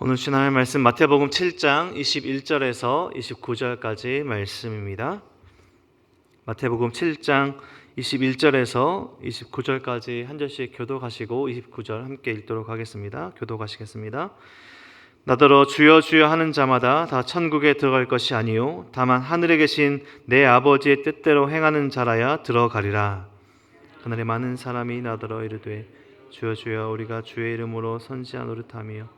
오늘 신앙의 말씀 마태복음 7장 21절에서 29절까지 말씀입니다. 마태복음 7장 21절에서 29절까지 한 절씩 교도가시고 29절 함께 읽도록 하겠습니다. 교도가시겠습니다. 나더러 주여 주여 하는 자마다 다 천국에 들어갈 것이 아니요 다만 하늘에 계신 내 아버지의 뜻대로 행하는 자라야 들어가리라. 하늘에 많은 사람이 나더러 이르되 주여 주여 우리가 주의 이름으로 선지한 노릇하며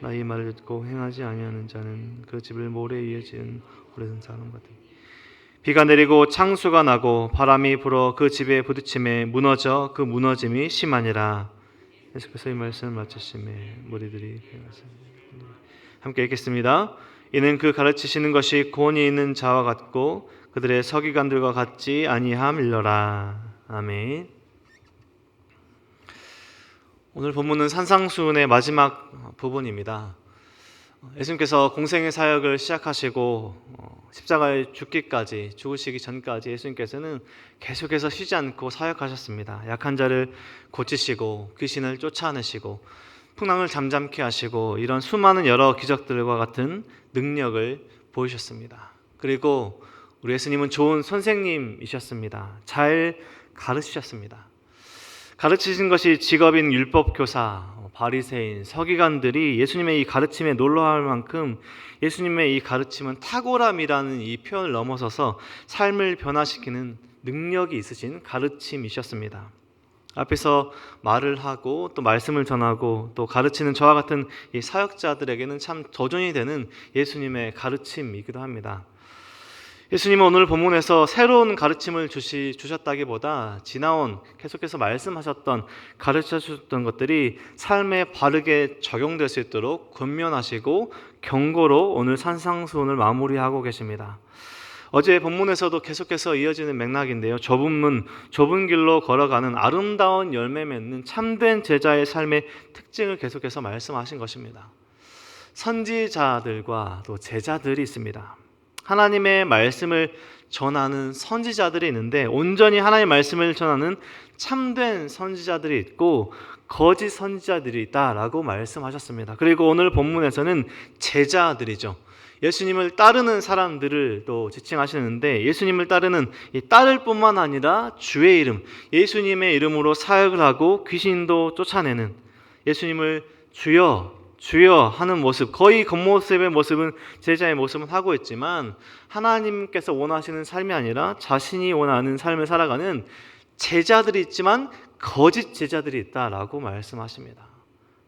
나의 말을 듣고 행하지 아니하는 자는 그 집을 모래 위에 지은 오래된 사람 같으니 비가 내리고 창수가 나고 바람이 불어 그 집에 부딪힘에 무너져 그 무너짐이 심하니라 예수께서 이 말씀을 마치심에 무리들이 함께 읽겠습니다. 이는 그 가르치시는 것이 권위 있는 자와 같고 그들의 서기관들과 같지 아니함 일러라. 아멘. 오늘 본문은 산상수훈의 마지막 부분입니다. 예수님께서 공생의 사역을 시작하시고 어, 십자가에 죽기까지 죽으시기 전까지 예수님께서는 계속해서 쉬지 않고 사역하셨습니다. 약한 자를 고치시고 귀신을 쫓아내시고 풍랑을 잠잠케 하시고 이런 수많은 여러 기적들과 같은 능력을 보이셨습니다. 그리고 우리 예수님은 좋은 선생님이셨습니다. 잘 가르치셨습니다. 가르치신 것이 직업인 율법 교사, 바리새인, 서기관들이 예수님의 이 가르침에 놀라할 만큼 예수님의 이 가르침은 탁월함이라는 이 표현을 넘어서서 삶을 변화시키는 능력이 있으신 가르침이셨습니다. 앞에서 말을 하고 또 말씀을 전하고 또 가르치는 저와 같은 이 사역자들에게는 참 도전이 되는 예수님의 가르침이기도 합니다. 예수님은 오늘 본문에서 새로운 가르침을 주시, 주셨다기보다 지나온 계속해서 말씀하셨던 가르쳐 주셨던 것들이 삶에 바르게 적용될 수 있도록 권면하시고 경고로 오늘 산상수훈을 마무리하고 계십니다. 어제 본문에서도 계속해서 이어지는 맥락인데요. 좁은 문, 좁은 길로 걸어가는 아름다운 열매 맺는 참된 제자의 삶의 특징을 계속해서 말씀하신 것입니다. 선지자들과 또 제자들이 있습니다. 하나님의 말씀을 전하는 선지자들이 있는데 온전히 하나님의 말씀을 전하는 참된 선지자들이 있고 거짓 선지자들이 있다라고 말씀하셨습니다. 그리고 오늘 본문에서는 제자들이죠. 예수님을 따르는 사람들을 또 지칭하시는데 예수님을 따르는 이 따를 뿐만 아니라 주의 이름, 예수님의 이름으로 사역을 하고 귀신도 쫓아내는 예수님을 주여 주여 하는 모습, 거의 겉모습의 모습은 제자의 모습은 하고 있지만 하나님께서 원하시는 삶이 아니라 자신이 원하는 삶을 살아가는 제자들이 있지만 거짓 제자들이 있다라고 말씀하십니다.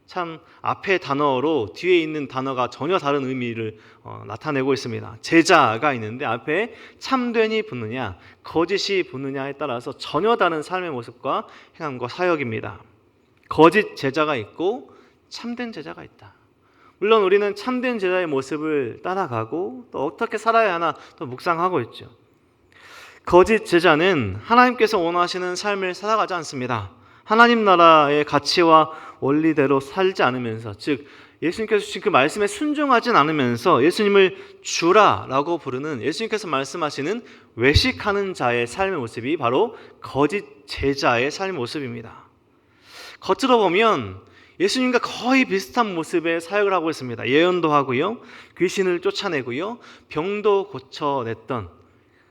참 앞에 단어로 뒤에 있는 단어가 전혀 다른 의미를 어, 나타내고 있습니다. 제자가 있는데 앞에 참되니 붙느냐, 거짓이 붙느냐에 따라서 전혀 다른 삶의 모습과 행함과 사역입니다. 거짓 제자가 있고 참된 제자가 있다. 물론 우리는 참된 제자의 모습을 따라가고 또 어떻게 살아야 하나 또 묵상하고 있죠. 거짓 제자는 하나님께서 원하시는 삶을 살아가지 않습니다. 하나님 나라의 가치와 원리대로 살지 않으면서 즉 예수님께서 주신 그 말씀에 순종하진 않으면서 예수님을 주라라고 부르는 예수님께서 말씀하시는 외식하는 자의 삶의 모습이 바로 거짓 제자의 삶의 모습입니다. 겉으로 보면 예수님과 거의 비슷한 모습의 사역을 하고 있습니다. 예언도 하고요. 귀신을 쫓아내고요. 병도 고쳐냈던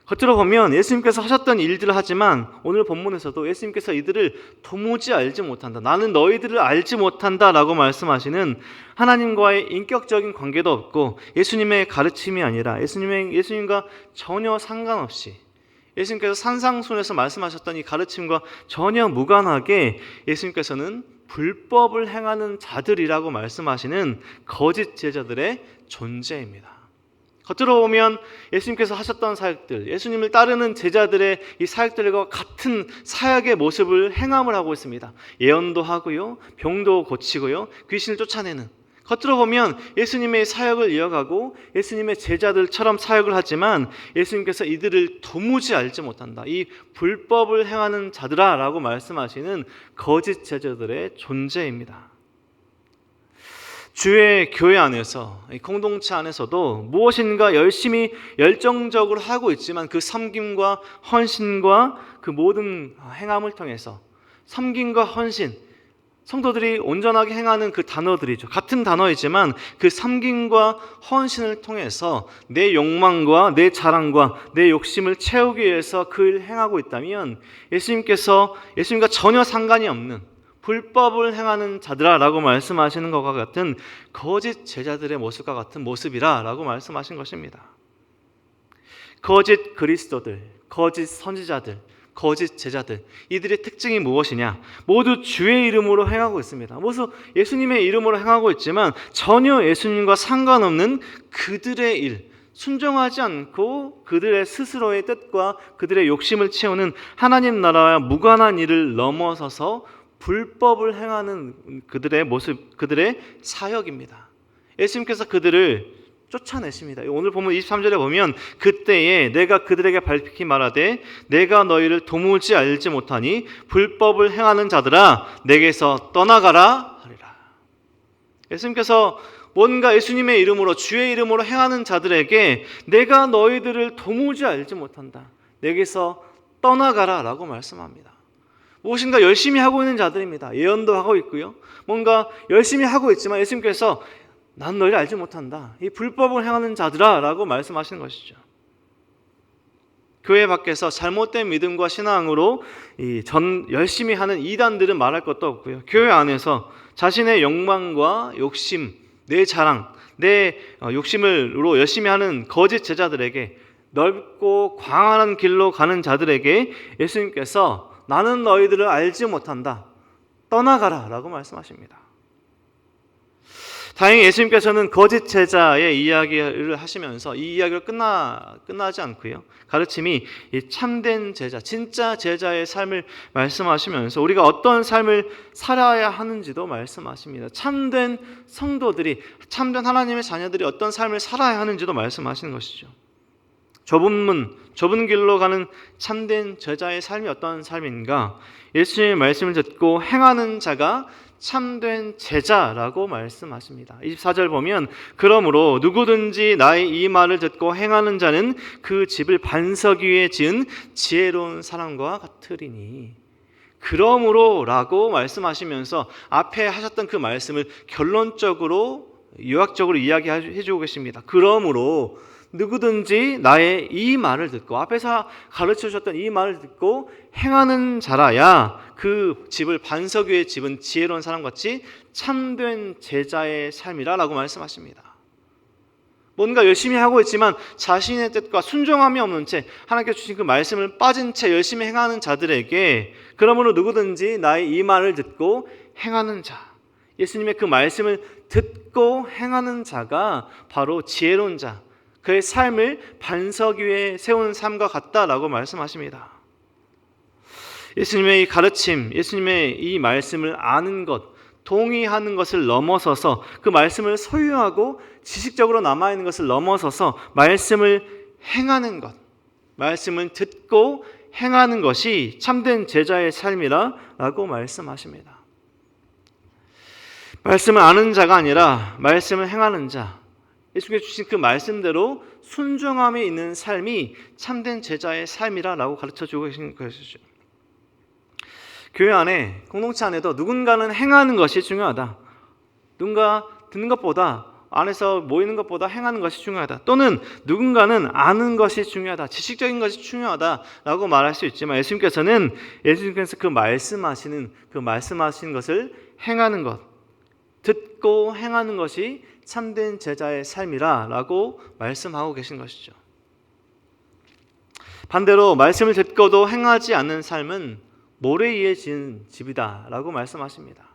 겉으로 보면 예수님께서 하셨던 일들을 하지만 오늘 본문에서도 예수님께서 이들을 도무지 알지 못한다. 나는 너희들을 알지 못한다 라고 말씀하시는 하나님과의 인격적인 관계도 없고 예수님의 가르침이 아니라 예수님의 예수님과 전혀 상관없이 예수님께서 산상순에서 말씀하셨던 이 가르침과 전혀 무관하게 예수님께서는 불법을 행하는 자들이라고 말씀하시는 거짓 제자들의 존재입니다. 겉으로 보면 예수님께서 하셨던 사역들, 예수님을 따르는 제자들의 이 사역들과 같은 사역의 모습을 행함을 하고 있습니다. 예언도 하고요, 병도 고치고요, 귀신을 쫓아내는 겉으로 보면 예수님의 사역을 이어가고 예수님의 제자들처럼 사역을 하지만 예수님께서 이들을 도무지 알지 못한다. 이 불법을 행하는 자들아 라고 말씀하시는 거짓 제자들의 존재입니다. 주의 교회 안에서 이 공동체 안에서도 무엇인가 열심히 열정적으로 하고 있지만 그 섬김과 헌신과 그 모든 행함을 통해서 섬김과 헌신 성도들이 온전하게 행하는 그 단어들이죠. 같은 단어이지만 그 섬김과 헌신을 통해서 내 욕망과 내 자랑과 내 욕심을 채우기 위해서 그 일을 행하고 있다면 예수님께서 예수님과 전혀 상관이 없는 불법을 행하는 자들아라고 말씀하시는 것과 같은 거짓 제자들의 모습과 같은 모습이라라고 말씀하신 것입니다. 거짓 그리스도들, 거짓 선지자들, 거짓 제자들 이들의 특징이 무엇이냐? 모두 주의 이름으로 행하고 있습니다. 모두 예수님의 이름으로 행하고 있지만 전혀 예수님과 상관없는 그들의 일, 순종하지 않고 그들의 스스로의 뜻과 그들의 욕심을 채우는 하나님 나라와 무관한 일을 넘어서서 불법을 행하는 그들의 모습, 그들의 사역입니다. 예수님께서 그들을 쫓아내십니다. 오늘 보면 23절에 보면 그때에 내가 그들에게 밝히 말하되 내가 너희를 도무지 알지 못하니 불법을 행하는 자들아 내게서 떠나가라 하리라. 예수님께서 뭔가 예수님의 이름으로 주의 이름으로 행하는 자들에게 내가 너희들을 도무지 알지 못한다. 내게서 떠나가라라고 말씀합니다. 무엇인가 열심히 하고 있는 자들입니다. 예언도 하고 있고요. 뭔가 열심히 하고 있지만 예수님께서 난 너희를 알지 못한다. 이 불법을 행하는 자들아 라고 말씀하시는 것이죠. 교회 밖에서 잘못된 믿음과 신앙으로 전 열심히 하는 이단들은 말할 것도 없고요. 교회 안에서 자신의 욕망과 욕심, 내 자랑, 내 어, 욕심으로 열심히 하는 거짓 제자들에게 넓고 광활한 길로 가는 자들에게 예수님께서 나는 너희들을 알지 못한다. 떠나가라 라고 말씀하십니다. 다행히 예수님께서는 거짓 제자의 이야기를 하시면서 이 이야기를 끝나 끝나지 않고요. 가르침이 참된 제자, 진짜 제자의 삶을 말씀하시면서 우리가 어떤 삶을 살아야 하는지도 말씀하십니다. 참된 성도들이 참된 하나님의 자녀들이 어떤 삶을 살아야 하는지도 말씀하시는 것이죠. 좁은 문, 좁은 길로 가는 참된 제자의 삶이 어떤 삶인가? 예수님의 말씀을 듣고 행하는 자가 참된 제자라고 말씀하십니다. 24절 보면 그러므로 누구든지 나의 이 말을 듣고 행하는 자는 그 집을 반석 위에 지은 지혜로운 사람과 같으리니 그러므로라고 말씀하시면서 앞에 하셨던 그 말씀을 결론적으로 요약적으로 이야기해 주고 계십니다. 그러므로 누구든지 나의 이 말을 듣고 앞에서 가르쳐 주셨던 이 말을 듣고 행하는 자라야 그 집을 반석 위에 집은 지혜로운 사람 같이 참된 제자의 삶이라라고 말씀하십니다. 뭔가 열심히 하고 있지만 자신의 뜻과 순종함이 없는 채 하나님께 주신 그 말씀을 빠진 채 열심히 행하는 자들에게 그러므로 누구든지 나의 이 말을 듣고 행하는 자 예수님의 그 말씀을 듣고 행하는 자가 바로 지혜로운 자 그의 삶을 반석 위에 세운 삶과 같다라고 말씀하십니다. 예수님의 이 가르침, 예수님의 이 말씀을 아는 것, 동의하는 것을 넘어서서 그 말씀을 소유하고 지식적으로 남아있는 것을 넘어서서 말씀을 행하는 것, 말씀을 듣고 행하는 것이 참된 제자의 삶이라고 말씀하십니다. 말씀을 아는 자가 아니라 말씀을 행하는 자, 예수님께 주신 그 말씀대로 순종함에 있는 삶이 참된 제자의 삶이라고 가르쳐 주고 계신 것이죠. 교회 안에 공동체 안에도 누군가는 행하는 것이 중요하다. 누군가 듣는 것보다 안에서 모이는 것보다 행하는 것이 중요하다. 또는 누군가는 아는 것이 중요하다. 지식적인 것이 중요하다라고 말할 수 있지만 예수님께서는 예수님께서 그 말씀하시는 그 말씀하시는 것을 행하는 것, 듣고 행하는 것이 참된 제자의 삶이라 라고 말씀하고 계신 것이죠. 반대로 말씀을 듣고도 행하지 않는 삶은 모래 위에 지은 집이다 라고 말씀하십니다.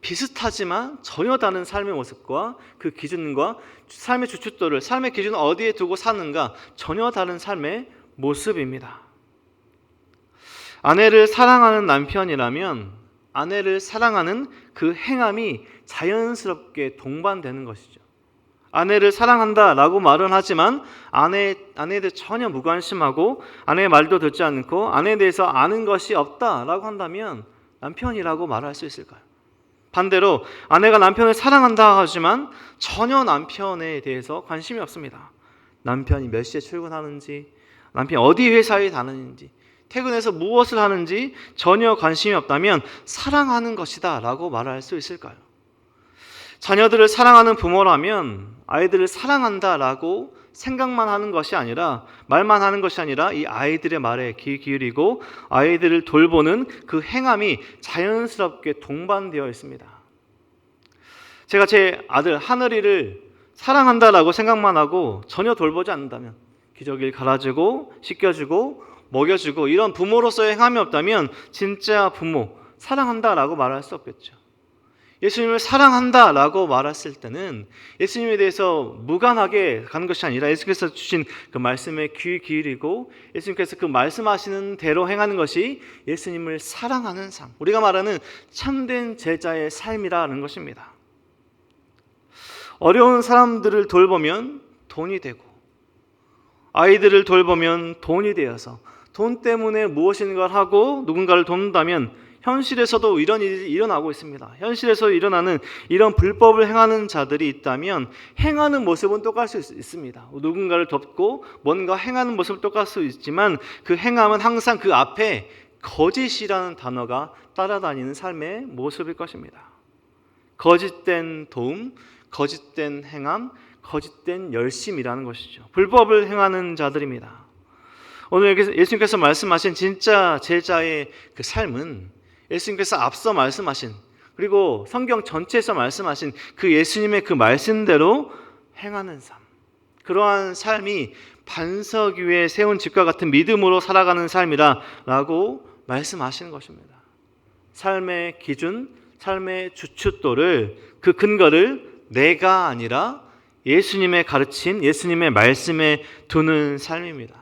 비슷하지만 전혀 다른 삶의 모습과 그 기준과 삶의 주춧돌을 삶의 기준을 어디에 두고 사는가 전혀 다른 삶의 모습입니다. 아내를 사랑하는 남편이라면 아내를 사랑하는 그 행함이 자연스럽게 동반되는 것이죠. 아내를 사랑한다라고 말은 하지만 아내 아내에 대해 전혀 무관심하고 아내의 말도 듣지 않고 아내에 대해서 아는 것이 없다라고 한다면 남편이라고 말할 수 있을까요? 반대로 아내가 남편을 사랑한다 하지만 전혀 남편에 대해서 관심이 없습니다. 남편이 몇 시에 출근하는지, 남편이 어디 회사에 다니는지, 퇴근해서 무엇을 하는지 전혀 관심이 없다면 사랑하는 것이다 라고 말할 수 있을까요? 자녀들을 사랑하는 부모라면 아이들을 사랑한다 라고 생각만 하는 것이 아니라 말만 하는 것이 아니라 이 아이들의 말에 귀 기울이고 아이들을 돌보는 그 행함이 자연스럽게 동반되어 있습니다. 제가 제 아들 하늘이를 사랑한다라고 생각만 하고 전혀 돌보지 않는다면 기저귀를 갈아주고 씻겨주고 먹여주고 이런 부모로서의 행함이 없다면 진짜 부모 사랑한다라고 말할 수 없겠죠. 예수님을 사랑한다라고 말했을 때는 예수님에 대해서 무관하게 가는 것이 아니라 예수께서 주신 그 말씀에 귀 기울이고 예수님께서 그 말씀하시는 대로 행하는 것이 예수님을 사랑하는 삶. 우리가 말하는 참된 제자의 삶이라는 것입니다. 어려운 사람들을 돌보면 돈이 되고 아이들을 돌보면 돈이 되어서 돈 때문에 무엇인가를 하고 누군가를 돕는다면 현실에서도 이런 일이 일어나고 있습니다. 현실에서 일어나는 이런 불법을 행하는 자들이 있다면 행하는 모습은 똑같을 수 있습니다. 누군가를 돕고 뭔가 행하는 모습은 똑같을 수 있지만 그 행함은 항상 그 앞에 거짓이라는 단어가 따라다니는 삶의 모습일 것입니다. 거짓된 도움, 거짓된 행함, 거짓된 열심이라는 것이죠. 불법을 행하는 자들입니다. 오늘 예수님께서 말씀하신 진짜 제자의 그 삶은 예수님께서 앞서 말씀하신 그리고 성경 전체에서 말씀하신 그 예수님의 그 말씀대로 행하는 삶. 그러한 삶이 반석 위에 세운 집과 같은 믿음으로 살아가는 삶이라라고 말씀하시는 것입니다. 삶의 기준, 삶의 주춧돌을 그 근거를 내가 아니라 예수님의 가르침, 예수님의 말씀에 두는 삶입니다.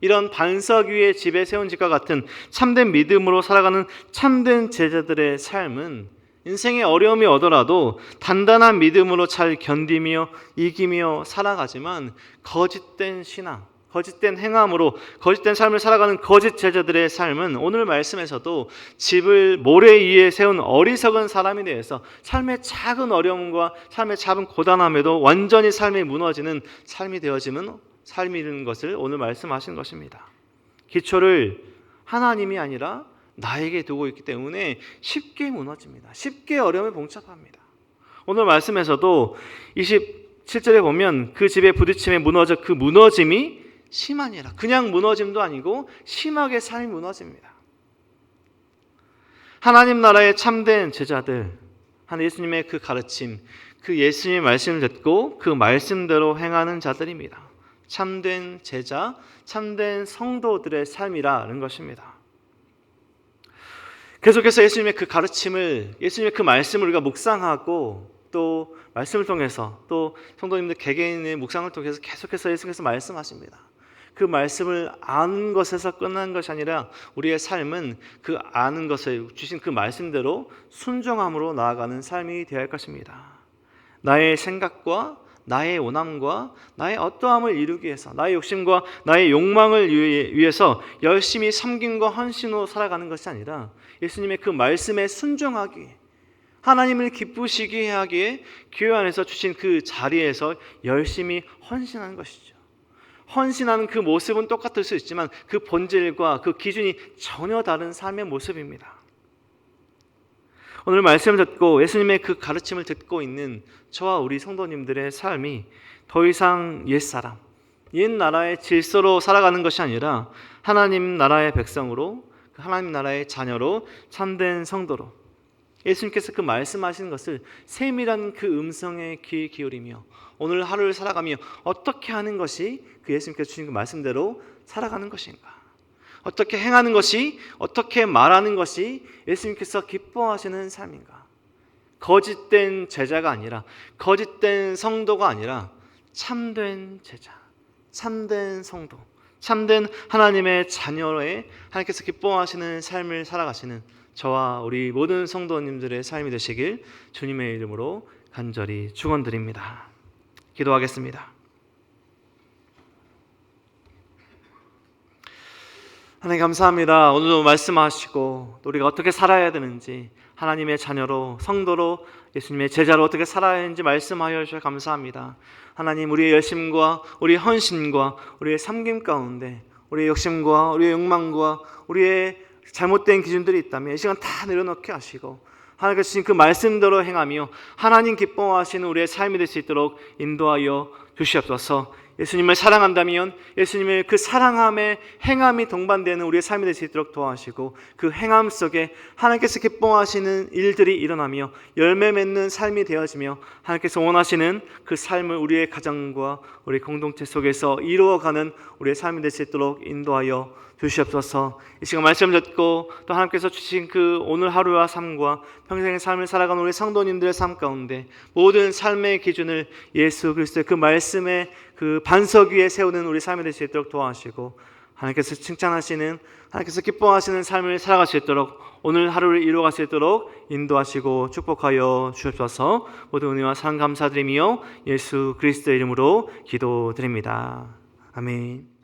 이런 반석 위에 집에 세운 집과 같은 참된 믿음으로 살아가는 참된 제자들의 삶은 인생에 어려움이 오더라도 단단한 믿음으로 잘 견디며 이기며 살아가지만 거짓된 신앙, 거짓된 행함으로 거짓된 삶을 살아가는 거짓 제자들의 삶은 오늘 말씀에서도 집을 모래 위에 세운 어리석은 사람에 대해서 삶의 작은 어려움과 삶의 작은 고단함에도 완전히 삶이 무너지는 삶이 되어지는 삶이라는 것을 오늘 말씀하신 것입니다. 기초를 하나님이 아니라 나에게 두고 있기 때문에 쉽게 무너집니다. 쉽게 어려움에 봉착합니다. 오늘 말씀에서도 27절에 보면 그 집에 부딪힘에 무너져 그 무너짐이 심하니라. 그냥 무너짐도 아니고 심하게 삶이 무너집니다. 하나님 나라의 참된 제자들, 한 예수님의 그 가르침, 그 예수님의 말씀을 듣고 그 말씀대로 행하는 자들입니다. 참된 제자, 참된 성도들의 삶이라는 것입니다. 계속해서 예수님의 그 가르침을, 예수님의 그 말씀을 우리가 묵상하고 또 말씀을 통해서 또 성도님들 개개인의 묵상을 통해서 계속해서 예수님께서 말씀하십니다. 그 말씀을 아는 것에서 끝난 것이 아니라 우리의 삶은 그 아는 것을 주신 그 말씀대로 순종함으로 나아가는 삶이 되어야 할 것입니다. 나의 생각과 나의 원함과 나의 어떠함을 이루기 위해서 나의 욕심과 나의 욕망을 위해서 열심히 섬김과 헌신으로 살아가는 것이 아니라 예수님의 그 말씀에 순종하기 하나님을 기쁘시게 하기에 교회 안에서 주신 그 자리에서 열심히 헌신하는 것이죠. 헌신하는 그 모습은 똑같을 수 있지만 그 본질과 그 기준이 전혀 다른 삶의 모습입니다. 오늘 말씀을 듣고 예수님의 그 가르침을 듣고 있는 저와 우리 성도님들의 삶이 더 이상 옛사람, 옛 나라의 질서로 살아가는 것이 아니라 하나님 나라의 백성으로 그 하나님 나라의 자녀로 참된 성도로 예수님께서 그 말씀하시는 것을 세밀한 그 음성에 귀 기울이며 오늘 하루를 살아가며 어떻게 하는 것이 그 예수님께서 주신 그 말씀대로 살아가는 것인가? 어떻게 행하는 것이 어떻게 말하는 것이 예수님께서 기뻐하시는 삶인가? 거짓된 제자가 아니라 거짓된 성도가 아니라 참된 제자, 참된 성도, 참된 하나님의 자녀의 하나님께서 기뻐하시는 삶을 살아가시는 저와 우리 모든 성도님들의 삶이 되시길 주님의 이름으로 간절히 축원드립니다. 기도하겠습니다. 하나님 감사합니다. 오늘도 말씀하시고 또 우리가 어떻게 살아야 되는지 하나님의 자녀로 성도로 예수님의 제자로 어떻게 살아야 하는지 말씀하여 주셔서 감사합니다. 하나님 우리의 열심과 우리의 헌신과 우리의 섬김 가운데 우리의 욕심과 우리의 욕망과 우리의 잘못된 기준들이 있다면 이 시간 다 내려놓게 하시고 하나님께서 주신 그 말씀대로 행하며 하나님 기뻐하시는 우리의 삶이 될 수 있도록 인도하여 주시옵소서. 예수님을 사랑한다면 예수님의 그 사랑함에 행함이 동반되는 우리의 삶이 될 수 있도록 도와주시고 그 행함 속에 하나님께서 기뻐하시는 일들이 일어나며 열매 맺는 삶이 되어지며 하나님께서 원하시는 그 삶을 우리의 가정과 우리 공동체 속에서 이루어가는 우리의 삶이 될 수 있도록 인도하여 주시옵소서. 이 시간 말씀 듣고 또 하나님께서 주신 그 오늘 하루와 삶과 평생의 삶을 살아가는 우리 성도님들의 삶 가운데 모든 삶의 기준을 예수 그리스도의 그 말씀의 그 반석 위에 세우는 우리 삶이 될 수 있도록 도와주시고 하나님께서 칭찬하시는 하나님께서 기뻐하시는 삶을 살아갈 수 있도록 오늘 하루를 이루어갈 수 있도록 인도하시고 축복하여 주옵소서 모든 은혜와 사랑 감사드리며 예수 그리스도의 이름으로 기도드립니다. 아멘.